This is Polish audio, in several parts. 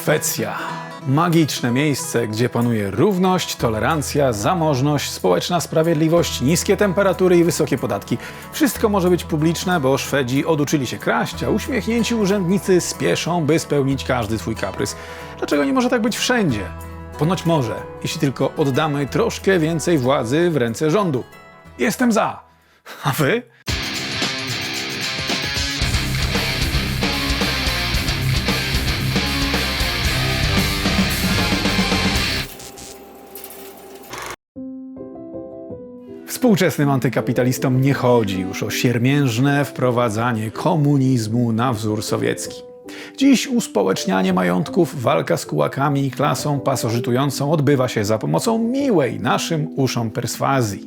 Szwecja. Magiczne miejsce, gdzie panuje równość, tolerancja, zamożność, społeczna sprawiedliwość, niskie temperatury i wysokie podatki. Wszystko może być publiczne, bo Szwedzi oduczyli się kraść, a uśmiechnięci urzędnicy spieszą, by spełnić każdy swój kaprys. Dlaczego nie może tak być wszędzie? Ponoć może, jeśli tylko oddamy troszkę więcej władzy w ręce rządu. Jestem za. A wy? Współczesnym antykapitalistom nie chodzi już o siermiężne wprowadzanie komunizmu na wzór sowiecki. Dziś uspołecznianie majątków, walka z kułakami i klasą pasożytującą odbywa się za pomocą miłej naszym uszom perswazji.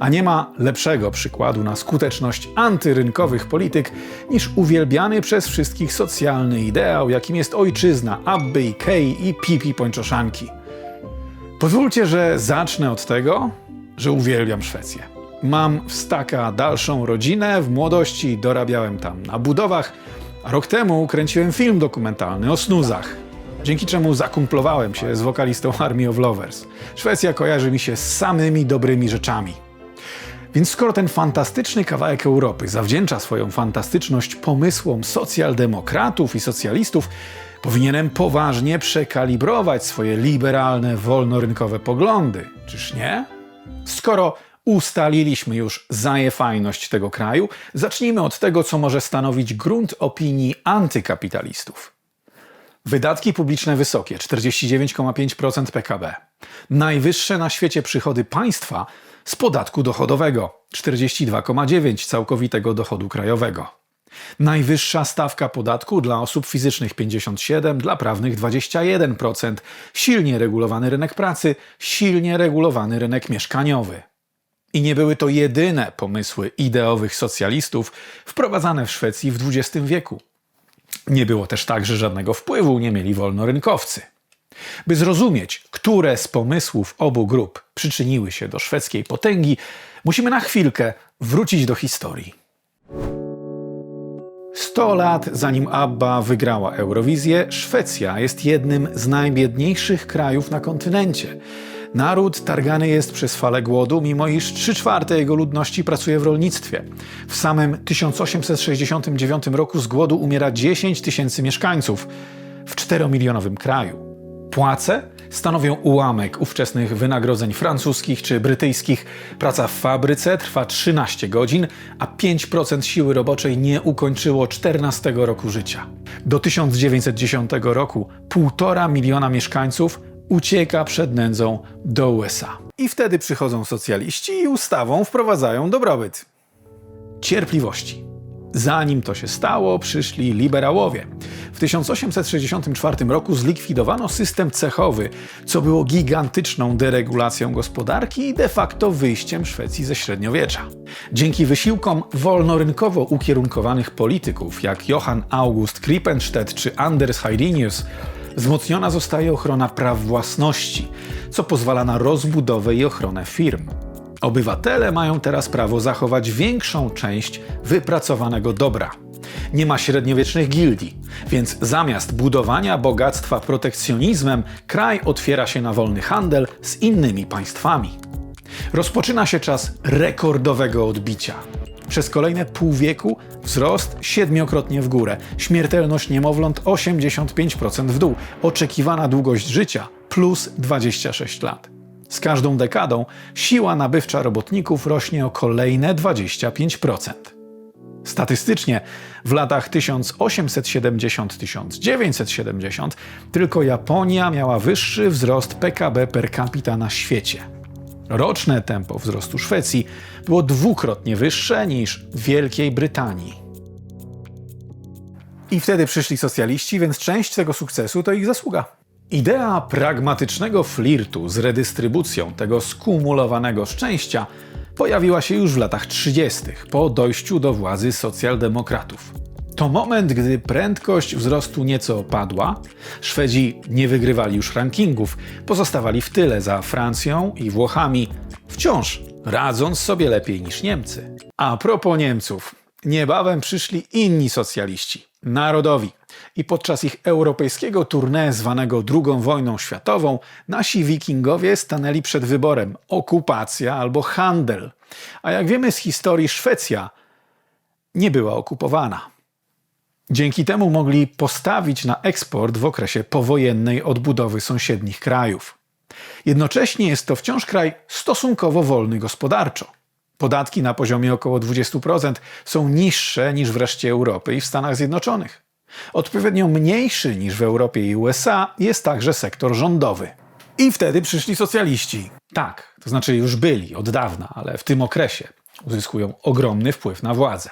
A nie ma lepszego przykładu na skuteczność antyrynkowych polityk niż uwielbiany przez wszystkich socjalny ideał, jakim jest ojczyzna Abby i Kej i Pipi Pończoszanki. Pozwólcie, że zacznę od tego, że uwielbiam Szwecję. Mam w staka dalszą rodzinę, w młodości dorabiałem tam na budowach, a rok temu kręciłem film dokumentalny o snuzach, dzięki czemu zakumplowałem się z wokalistą Army of Lovers. Szwecja kojarzy mi się z samymi dobrymi rzeczami. Więc skoro ten fantastyczny kawałek Europy zawdzięcza swoją fantastyczność pomysłom socjaldemokratów i socjalistów, powinienem poważnie przekalibrować swoje liberalne, wolnorynkowe poglądy. Czyż nie? Skoro ustaliliśmy już zajefajność tego kraju, zacznijmy od tego, co może stanowić grunt opinii antykapitalistów. Wydatki publiczne wysokie 49,5% PKB. Najwyższe na świecie przychody państwa z podatku dochodowego 42,9% całkowitego dochodu krajowego. Najwyższa stawka podatku dla osób fizycznych 57, dla prawnych 21%, silnie regulowany rynek pracy, silnie regulowany rynek mieszkaniowy. I nie były to jedyne pomysły ideowych socjalistów wprowadzane w Szwecji w XX wieku. Nie było też tak, że żadnego wpływu nie mieli wolnorynkowcy. By zrozumieć, które z pomysłów obu grup przyczyniły się do szwedzkiej potęgi, musimy na chwilkę wrócić do historii. 100 lat zanim ABBA wygrała Eurowizję, Szwecja jest jednym z najbiedniejszych krajów na kontynencie. Naród targany jest przez falę głodu, mimo iż 3 czwarte jego ludności pracuje w rolnictwie. W samym 1869 roku z głodu umiera 10 tysięcy mieszkańców w 4-milionowym kraju. Płace stanowią ułamek ówczesnych wynagrodzeń francuskich czy brytyjskich. Praca w fabryce trwa 13 godzin, a 5% siły roboczej nie ukończyło 14 roku życia. Do 1910 roku 1,5 miliona mieszkańców ucieka przed nędzą do USA. I wtedy przychodzą socjaliści i ustawą wprowadzają dobrobyt. Cierpliwości. Zanim to się stało, przyszli liberałowie. W 1864 roku zlikwidowano system cechowy, co było gigantyczną deregulacją gospodarki i de facto wyjściem Szwecji ze średniowiecza. Dzięki wysiłkom wolnorynkowo ukierunkowanych polityków jak Johann August Krippenstedt czy Anders Heirinius, wzmocniona zostaje ochrona praw własności, co pozwala na rozbudowę i ochronę firm. Obywatele mają teraz prawo zachować większą część wypracowanego dobra. Nie ma średniowiecznych gildii, więc zamiast budowania bogactwa protekcjonizmem, kraj otwiera się na wolny handel z innymi państwami. Rozpoczyna się czas rekordowego odbicia. Przez kolejne pół wieku wzrost siedmiokrotnie w górę, śmiertelność niemowląt 85% w dół, oczekiwana długość życia plus 26 lat. Z każdą dekadą siła nabywcza robotników rośnie o kolejne 25%. Statystycznie w latach 1870-1970 tylko Japonia miała wyższy wzrost PKB per capita na świecie. Roczne tempo wzrostu Szwecji było dwukrotnie wyższe niż w Wielkiej Brytanii. I wtedy przyszli socjaliści, więc część tego sukcesu to ich zasługa. Idea pragmatycznego flirtu z redystrybucją tego skumulowanego szczęścia pojawiła się już w latach 30., po dojściu do władzy socjaldemokratów. To moment, gdy prędkość wzrostu nieco opadła, Szwedzi nie wygrywali już rankingów, pozostawali w tyle za Francją i Włochami, wciąż radząc sobie lepiej niż Niemcy. A propos Niemców, Niebawem przyszli inni socjaliści, narodowi. I podczas ich europejskiego tournée zwanego II wojną światową, nasi wikingowie stanęli przed wyborem okupacja albo handel. A jak wiemy z historii, Szwecja nie była okupowana. Dzięki temu mogli postawić na eksport w okresie powojennej odbudowy sąsiednich krajów. Jednocześnie jest to wciąż kraj stosunkowo wolny gospodarczo. Podatki na poziomie około 20% są niższe niż w reszcie Europy i w Stanach Zjednoczonych. Odpowiednio mniejszy niż w Europie i USA jest także sektor rządowy. I wtedy przyszli socjaliści. Tak, to znaczy już byli od dawna, ale w tym okresie uzyskują ogromny wpływ na władzę.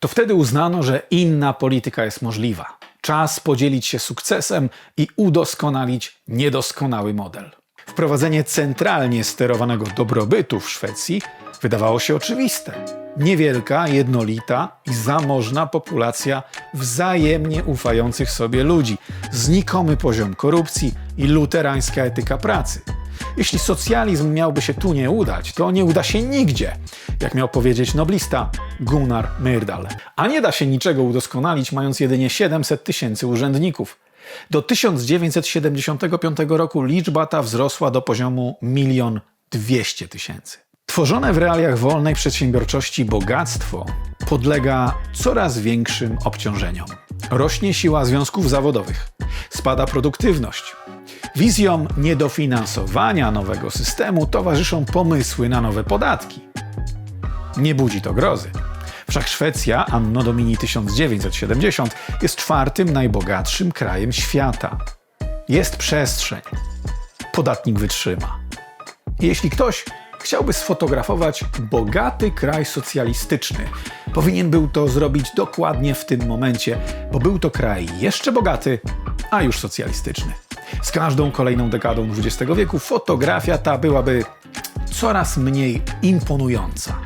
To wtedy uznano, że inna polityka jest możliwa. Czas podzielić się sukcesem i udoskonalić niedoskonały model. Wprowadzenie centralnie sterowanego dobrobytu w Szwecji wydawało się oczywiste. Niewielka, jednolita i zamożna populacja wzajemnie ufających sobie ludzi, znikomy poziom korupcji i luterańska etyka pracy. Jeśli socjalizm miałby się tu nie udać, to nie uda się nigdzie, jak miał powiedzieć noblista Gunnar Myrdal. A nie da się niczego udoskonalić, mając jedynie 700 tysięcy urzędników. Do 1975 roku liczba ta wzrosła do poziomu 1 200 tysięcy. Tworzone w realiach wolnej przedsiębiorczości bogactwo podlega coraz większym obciążeniom. Rośnie siła związków zawodowych, spada produktywność. Wizjom niedofinansowania nowego systemu towarzyszą pomysły na nowe podatki. Nie budzi to grozy. Wszak Szwecja, anno domini 1970, jest czwartym najbogatszym krajem świata. Jest przestrzeń. Podatnik wytrzyma. Jeśli ktoś chciałby sfotografować bogaty kraj socjalistyczny, powinien był to zrobić dokładnie w tym momencie, bo był to kraj jeszcze bogaty, a już socjalistyczny. Z każdą kolejną dekadą XX wieku fotografia ta byłaby coraz mniej imponująca.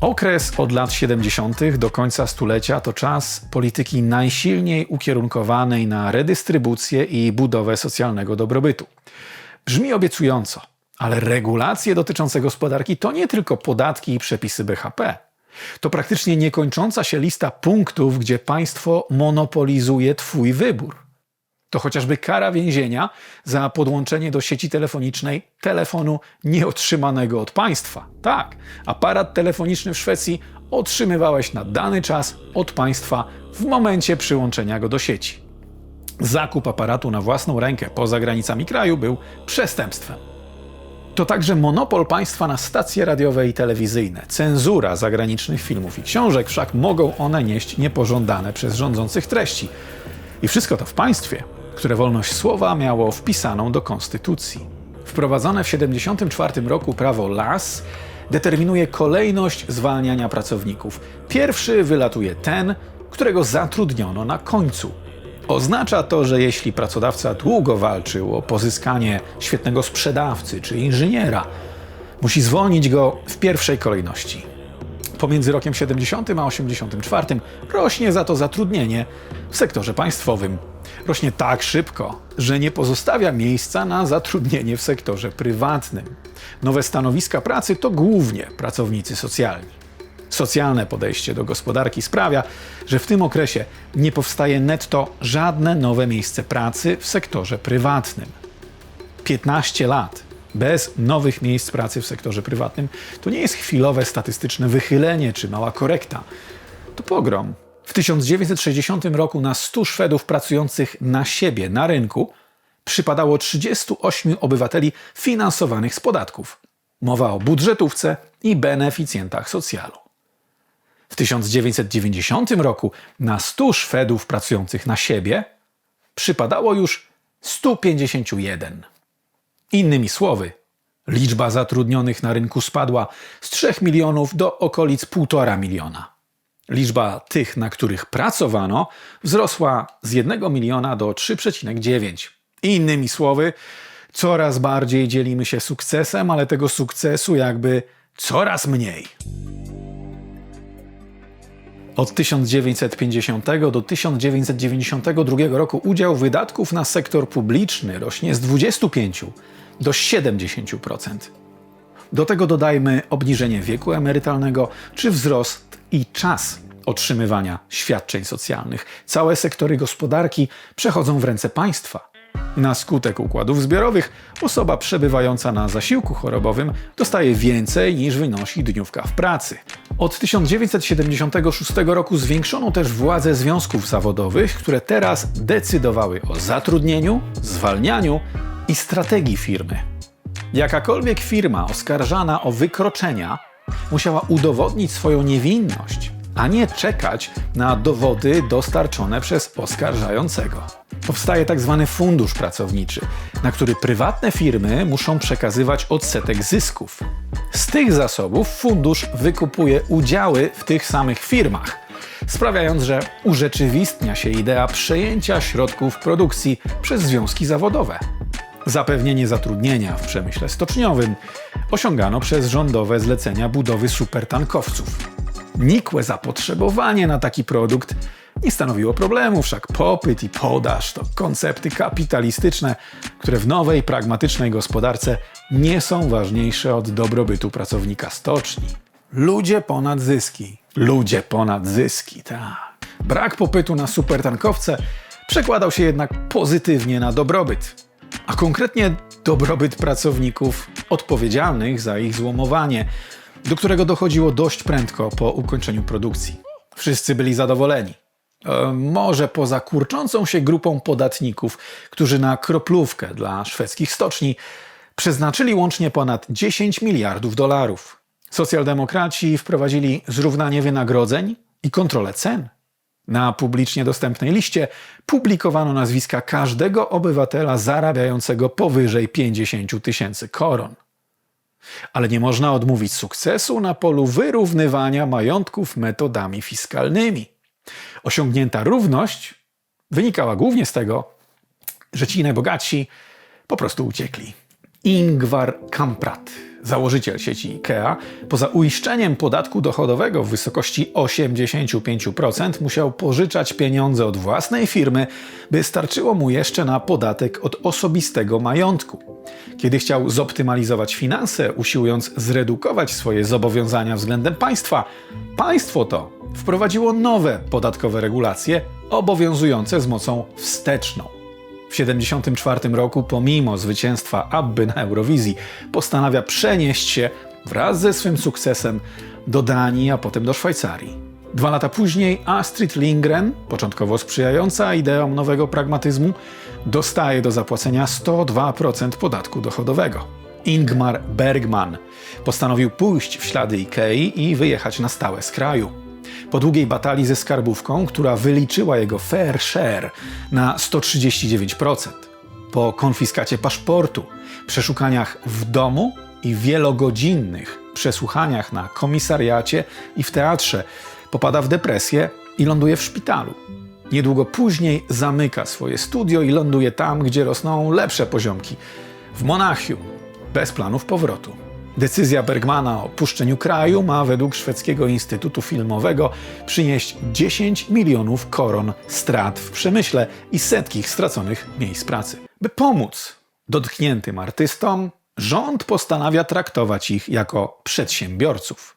Okres od lat 70. do końca stulecia to czas polityki najsilniej ukierunkowanej na redystrybucję i budowę socjalnego dobrobytu. Brzmi obiecująco, ale regulacje dotyczące gospodarki to nie tylko podatki i przepisy BHP. To praktycznie niekończąca się lista punktów, gdzie państwo monopolizuje Twój wybór. To chociażby kara więzienia za podłączenie do sieci telefonicznej telefonu nieotrzymanego od państwa. Tak, aparat telefoniczny w Szwecji otrzymywałeś na dany czas od państwa w momencie przyłączenia go do sieci. Zakup aparatu na własną rękę poza granicami kraju był przestępstwem. To także monopol państwa na stacje radiowe i telewizyjne, cenzura zagranicznych filmów i książek, wszak mogą one nieść niepożądane przez rządzących treści. I wszystko to w państwie, które wolność słowa miało wpisaną do konstytucji. Wprowadzone w 1974 roku prawo LAS determinuje kolejność zwalniania pracowników. Pierwszy wylatuje ten, którego zatrudniono na końcu. Oznacza to, że jeśli pracodawca długo walczył o pozyskanie świetnego sprzedawcy czy inżyniera, musi zwolnić go w pierwszej kolejności. Pomiędzy rokiem 70 a 84 rośnie za to zatrudnienie w sektorze państwowym. Rośnie tak szybko, że nie pozostawia miejsca na zatrudnienie w sektorze prywatnym. Nowe stanowiska pracy to głównie pracownicy socjalni. Socjalne podejście do gospodarki sprawia, że w tym okresie nie powstaje netto żadne nowe miejsce pracy w sektorze prywatnym. 15 lat bez nowych miejsc pracy w sektorze prywatnym to nie jest chwilowe statystyczne wychylenie czy mała korekta. To pogrom. W 1960 roku na 100 Szwedów pracujących na siebie na rynku przypadało 38 obywateli finansowanych z podatków. Mowa o budżetówce i beneficjentach socjalu. W 1990 roku na 100 Szwedów pracujących na siebie przypadało już 151. Innymi słowy, liczba zatrudnionych na rynku spadła z 3 milionów do okolic 1,5 miliona. Liczba tych, na których pracowano, wzrosła z 1 miliona do 3,9. Innymi słowy, coraz bardziej dzielimy się sukcesem, ale tego sukcesu jakby coraz mniej. Od 1950 do 1992 roku udział wydatków na sektor publiczny rośnie z 25 do 70%. Do tego dodajmy obniżenie wieku emerytalnego czy wzrost i czas otrzymywania świadczeń socjalnych. Całe sektory gospodarki przechodzą w ręce państwa. Na skutek układów zbiorowych osoba przebywająca na zasiłku chorobowym dostaje więcej niż wynosi dniówka w pracy. Od 1976 roku zwiększono też władze związków zawodowych, które teraz decydowały o zatrudnieniu, zwalnianiu i strategii firmy. Jakakolwiek firma oskarżana o wykroczenia musiała udowodnić swoją niewinność, a nie czekać na dowody dostarczone przez oskarżającego. Powstaje tak zwany fundusz pracowniczy, na który prywatne firmy muszą przekazywać odsetek zysków. Z tych zasobów fundusz wykupuje udziały w tych samych firmach, sprawiając, że urzeczywistnia się idea przejęcia środków produkcji przez związki zawodowe. Zapewnienie zatrudnienia w przemyśle stoczniowym osiągano przez rządowe zlecenia budowy supertankowców. Nikłe zapotrzebowanie na taki produkt nie stanowiło problemu, wszak popyt i podaż to koncepty kapitalistyczne, które w nowej, pragmatycznej gospodarce nie są ważniejsze od dobrobytu pracownika stoczni. Ludzie ponad zyski. Ludzie ponad zyski, tak. Brak popytu na supertankowce przekładał się jednak pozytywnie na dobrobyt, a konkretnie dobrobyt pracowników odpowiedzialnych za ich złomowanie, do którego dochodziło dość prędko po ukończeniu produkcji. Wszyscy byli zadowoleni. E, może poza kurczącą się grupą podatników, którzy na kroplówkę dla szwedzkich stoczni przeznaczyli łącznie ponad 10 miliardów dolarów. Socjaldemokraci wprowadzili zrównanie wynagrodzeń i kontrolę cen. Na publicznie dostępnej liście publikowano nazwiska każdego obywatela zarabiającego powyżej 50 tysięcy koron. Ale nie można odmówić sukcesu na polu wyrównywania majątków metodami fiskalnymi. Osiągnięta równość wynikała głównie z tego, że ci najbogatsi po prostu uciekli. Ingvar Kamprad, założyciel sieci IKEA, poza uiszczeniem podatku dochodowego w wysokości 85% musiał pożyczać pieniądze od własnej firmy, by starczyło mu jeszcze na podatek od osobistego majątku. Kiedy chciał zoptymalizować finanse, usiłując zredukować swoje zobowiązania względem państwa, państwo to wprowadziło nowe podatkowe regulacje obowiązujące z mocą wsteczną. W 1974 roku, pomimo zwycięstwa Abby na Eurowizji, postanawia przenieść się wraz ze swym sukcesem do Danii, a potem do Szwajcarii. Dwa lata później Astrid Lindgren, początkowo sprzyjająca ideom nowego pragmatyzmu, dostaje do zapłacenia 102% podatku dochodowego. Ingmar Bergman postanowił pójść w ślady Ikei i wyjechać na stałe z kraju. Po długiej batalii ze skarbówką, która wyliczyła jego fair share na 139%, po konfiskacie paszportu, przeszukaniach w domu i wielogodzinnych przesłuchaniach na komisariacie i w teatrze, popada w depresję i ląduje w szpitalu. Niedługo później zamyka swoje studio i ląduje tam, gdzie rosną lepsze poziomki w Monachium, bez planów powrotu. Decyzja Bergmana o opuszczeniu kraju ma według szwedzkiego Instytutu Filmowego przynieść 10 milionów koron strat w przemyśle i setki straconych miejsc pracy. By pomóc dotkniętym artystom, rząd postanawia traktować ich jako przedsiębiorców.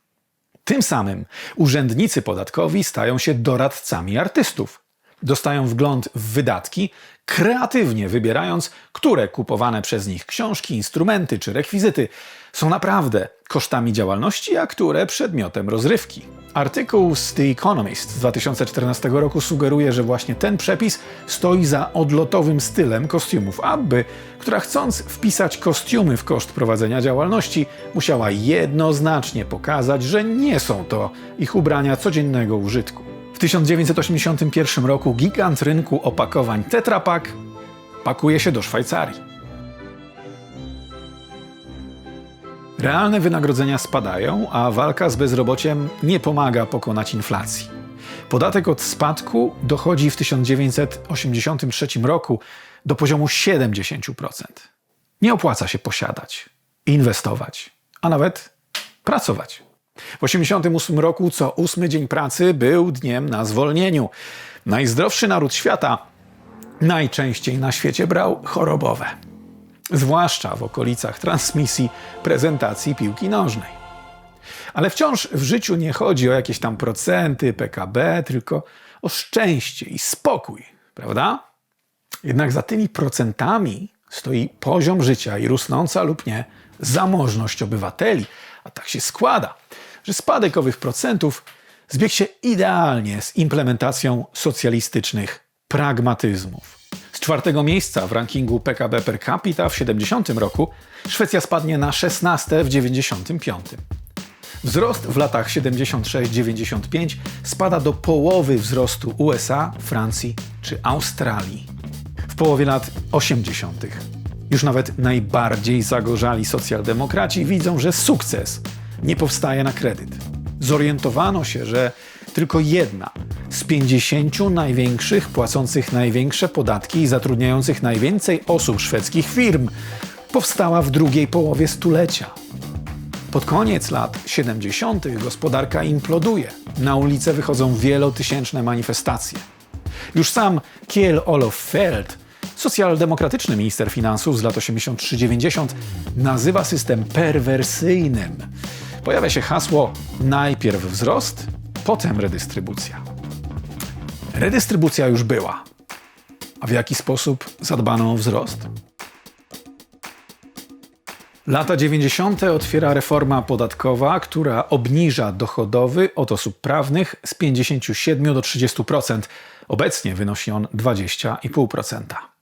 Tym samym urzędnicy podatkowi stają się doradcami artystów. Dostają wgląd w wydatki, kreatywnie wybierając, które kupowane przez nich książki, instrumenty czy rekwizyty są naprawdę kosztami działalności, a które przedmiotem rozrywki. Artykuł z The Economist z 2014 roku sugeruje, że właśnie ten przepis stoi za odlotowym stylem kostiumów Abby, która chcąc wpisać kostiumy w koszt prowadzenia działalności, musiała jednoznacznie pokazać, że nie są to ich ubrania codziennego użytku. W 1981 roku gigant rynku opakowań Tetra Pak pakuje się do Szwajcarii. Realne wynagrodzenia spadają, a walka z bezrobociem nie pomaga pokonać inflacji. Podatek od spadku dochodzi w 1983 roku do poziomu 70%. Nie opłaca się posiadać, inwestować, a nawet pracować. W 1988 roku co ósmy dzień pracy był dniem na zwolnieniu. Najzdrowszy naród świata najczęściej na świecie brał chorobowe. zwłaszcza w okolicach transmisji prezentacji piłki nożnej. Ale wciąż w życiu nie chodzi o jakieś tam procenty PKB, tylko o szczęście i spokój, prawda? Jednak za tymi procentami stoi poziom życia i rosnąca lub nie zamożność obywateli. A tak się składa, że spadek owych procentów zbiegł się idealnie z implementacją socjalistycznych pragmatyzmów. Z czwartego miejsca w rankingu PKB per capita w 70 roku Szwecja spadnie na 16 w 95. Wzrost w latach 76-95 spada do połowy wzrostu USA, Francji czy Australii. W połowie lat 80. już nawet najbardziej zagorzali socjaldemokraci widzą, że sukces nie powstaje na kredyt. Zorientowano się, że tylko jedna z 50 największych, płacących największe podatki i zatrudniających najwięcej osób szwedzkich firm powstała w drugiej połowie stulecia. Pod koniec lat 70. gospodarka imploduje. Na ulice wychodzą wielotysięczne manifestacje. Już sam Kiel Olof Feld, socjaldemokratyczny minister finansów z lat 83-90, nazywa system perwersyjnym. Pojawia się hasło najpierw wzrost, potem redystrybucja. Redystrybucja już była. A w jaki sposób zadbano o wzrost? Lata 90. otwiera reforma podatkowa, która obniża dochodowy od osób prawnych z 57 do 30%. Obecnie wynosi on 20,5%.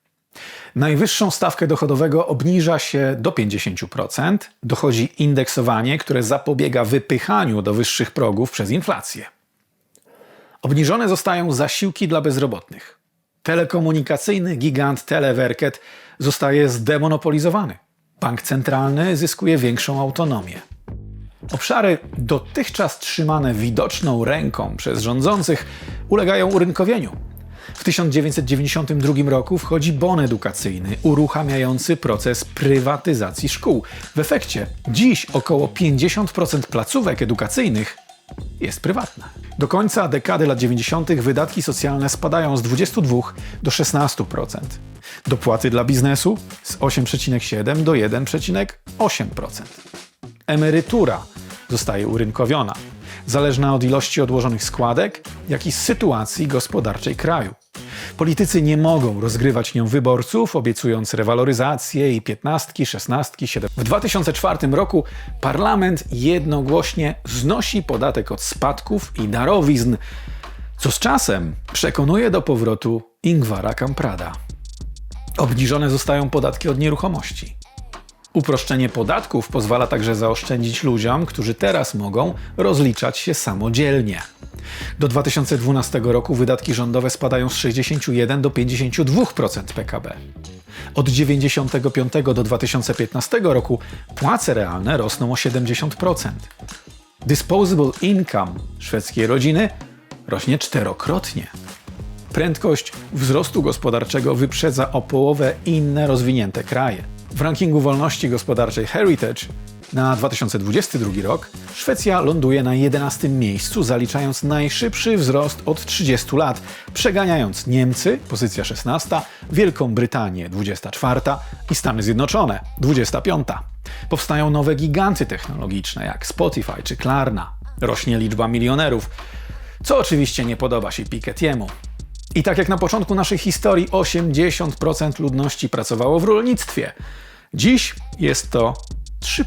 Najwyższą stawkę dochodowego obniża się do 50%. Dochodzi indeksowanie, które zapobiega wypychaniu do wyższych progów przez inflację. Obniżone zostają zasiłki dla bezrobotnych. Telekomunikacyjny gigant Telewerket zostaje zdemonopolizowany. Bank centralny zyskuje większą autonomię. Obszary dotychczas trzymane widoczną ręką przez rządzących ulegają urynkowieniu. W 1992 roku wchodzi bon edukacyjny uruchamiający proces prywatyzacji szkół. W efekcie dziś około 50% placówek edukacyjnych jest prywatne. Do końca dekady lat 90. wydatki socjalne spadają z 22 do 16%. Dopłaty dla biznesu z 8,7 do 1,8%. Emerytura zostaje urynkowiona, zależna od ilości odłożonych składek, jak i sytuacji gospodarczej kraju. Politycy nie mogą rozgrywać nią wyborców, obiecując rewaloryzację i piętnastki, szesnastki, siedem. W 2004 roku parlament jednogłośnie znosi podatek od spadków i darowizn, co z czasem przekonuje do powrotu Ingwara Kamprada. Obniżone zostają podatki od nieruchomości. Uproszczenie podatków pozwala także zaoszczędzić ludziom, którzy teraz mogą rozliczać się samodzielnie. Do 2012 roku wydatki rządowe spadają z 61 do 52% PKB. Od 1995 do 2015 roku płace realne rosną o 70%. Disposable income szwedzkiej rodziny rośnie czterokrotnie. Prędkość wzrostu gospodarczego wyprzedza o połowę inne rozwinięte kraje. W rankingu wolności gospodarczej Heritage na 2022 rok Szwecja ląduje na 11 miejscu, zaliczając najszybszy wzrost od 30 lat, przeganiając Niemcy, pozycja 16, Wielką Brytanię, 24 i Stany Zjednoczone, 25. Powstają nowe giganty technologiczne jak Spotify czy Klarna. Rośnie liczba milionerów, co oczywiście nie podoba się Piketty'emu. I tak jak na początku naszej historii 80% ludności pracowało w rolnictwie, dziś jest to 3%.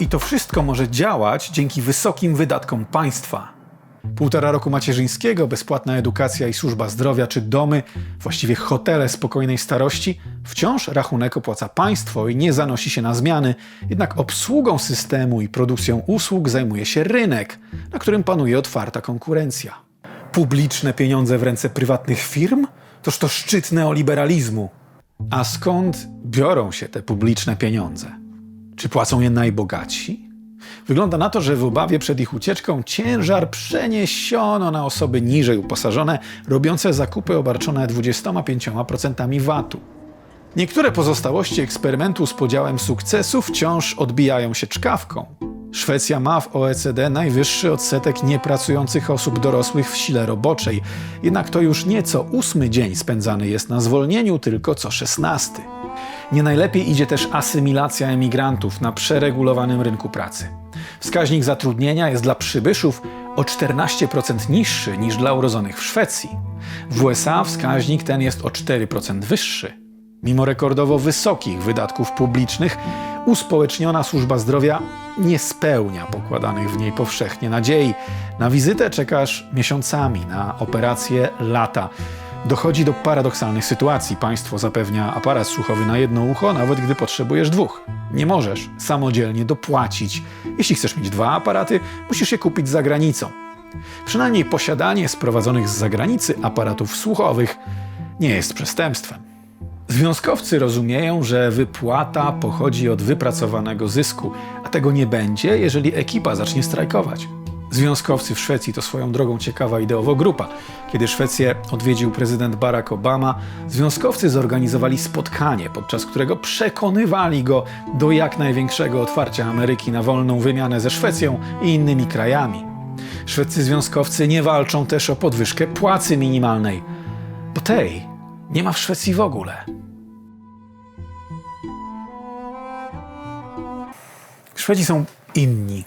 I to wszystko może działać dzięki wysokim wydatkom państwa. Półtora roku macierzyńskiego, bezpłatna edukacja i służba zdrowia czy domy, właściwie hotele spokojnej starości, wciąż rachunek opłaca państwo i nie zanosi się na zmiany, jednak obsługą systemu i produkcją usług zajmuje się rynek, na którym panuje otwarta konkurencja. Publiczne pieniądze w ręce prywatnych firm? Toż to szczyt neoliberalizmu. A skąd biorą się te publiczne pieniądze? Czy płacą je najbogatsi? Wygląda na to, że w obawie przed ich ucieczką ciężar przeniesiono na osoby niżej uposażone, robiące zakupy obarczone 25% VAT-u. Niektóre pozostałości eksperymentu z podziałem sukcesu wciąż odbijają się czkawką. Szwecja ma w OECD najwyższy odsetek niepracujących osób dorosłych w sile roboczej, jednak to już nie co ósmy dzień spędzany jest na zwolnieniu, tylko co szesnasty. Nie najlepiej idzie też asymilacja emigrantów na przeregulowanym rynku pracy. Wskaźnik zatrudnienia jest dla przybyszów o 14% niższy niż dla urodzonych w Szwecji. W USA wskaźnik ten jest o 4% wyższy. Mimo rekordowo wysokich wydatków publicznych, uspołeczniona służba zdrowia nie spełnia pokładanych w niej powszechnie nadziei. Na wizytę czekasz miesiącami, na operacje lata. Dochodzi do paradoksalnych sytuacji. Państwo zapewnia aparat słuchowy na jedno ucho, nawet gdy potrzebujesz dwóch. Nie możesz samodzielnie dopłacić. Jeśli chcesz mieć dwa aparaty, musisz je kupić za granicą. Przynajmniej posiadanie sprowadzonych z zagranicy aparatów słuchowych nie jest przestępstwem. Związkowcy rozumieją, że wypłata pochodzi od wypracowanego zysku, a tego nie będzie, jeżeli ekipa zacznie strajkować. Związkowcy w Szwecji to swoją drogą ciekawa ideowo grupa. Kiedy Szwecję odwiedził prezydent Barack Obama, związkowcy zorganizowali spotkanie, podczas którego przekonywali go do jak największego otwarcia Ameryki na wolną wymianę ze Szwecją i innymi krajami. Szwedzcy związkowcy nie walczą też o podwyżkę płacy minimalnej, bo tej nie ma w Szwecji w ogóle. Szwedzi są inni.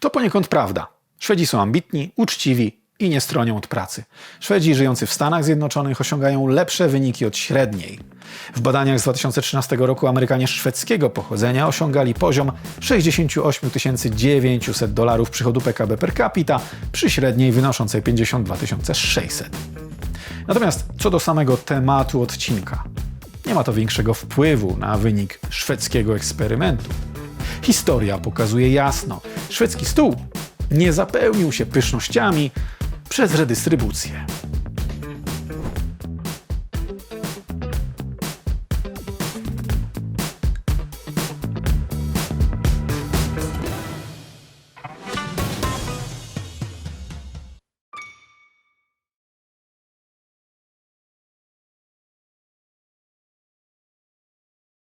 To poniekąd prawda. Szwedzi są ambitni, uczciwi i nie stronią od pracy. Szwedzi żyjący w Stanach Zjednoczonych osiągają lepsze wyniki od średniej. W badaniach z 2013 roku Amerykanie szwedzkiego pochodzenia osiągali poziom 68 900 dolarów przychodu PKB per capita przy średniej wynoszącej 52 600. Natomiast co do samego tematu odcinka, nie ma to większego wpływu na wynik szwedzkiego eksperymentu. Historia pokazuje jasno, szwedzki stół nie zapełnił się pysznościami przez redystrybucję.